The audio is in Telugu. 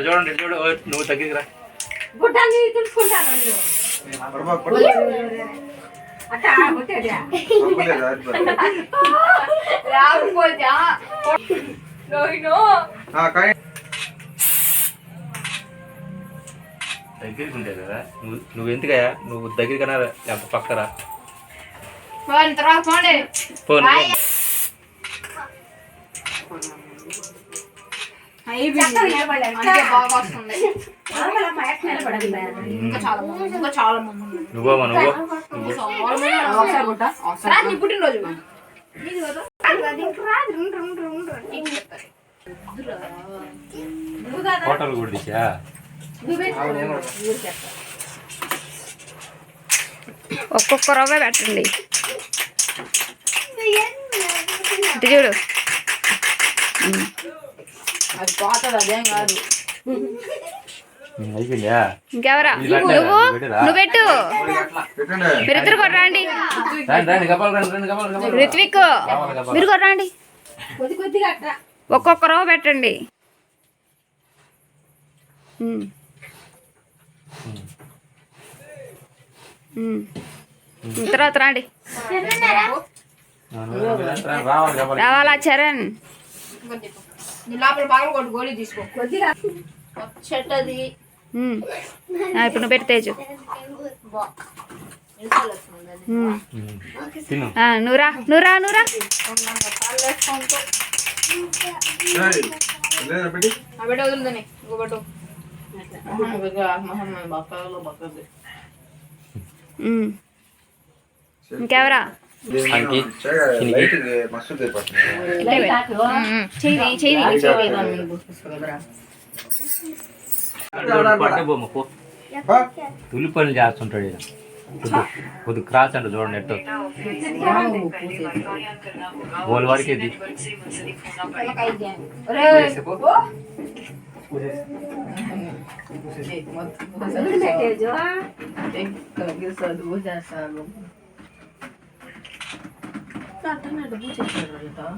చూడండి చూడు నువ్వు దగ్గరికి రా దగ్గరికి ఉంటాయి కదా నువ్వు నువ్వు ఎందుకయ్యా నువ్వు దగ్గరికి కన్నా ఎంత పక్కరా పోయిన తర్వాత ఫోన్ నువ్వో నువ్వు? పుట్టినరోజు హోటల్ కూడా ఒక్కొక్క రవ్వ పెట్టండి. ఇటు చూడు. అది పోతుంది అదేం కాదు. అయిపోయిందా ఇంకెవరా? నువ్వు? నువ్వు పెట్టు. మీరిద్దరు కొట్టండి రండి. రండి గబాలు రండి రండి గబాలు గబాలు రిత్విక్ మీరు కొట్టండి కొద్ది కొద్దిగా అట్లా ఒక్కొక్క పెట్టండి. తర్వాత రండి. రావాలి చరణ్? లోపల బాగా కొట్టు గోళీ తీసుకో. కొద్దిగా. చెట్టది ఇప్పుడు నువ్వు పెట్టు తేజు. ఇంకో బిడ్డ. ఉమ్. ఇంకెవరా? తులి పనులు చేస్తుంటాడు. కొద్ది కొద్ది క్రాస్ అంట చూడండి ఎట్టు వాళ్ళ వరకు ఇది చేస్తాడు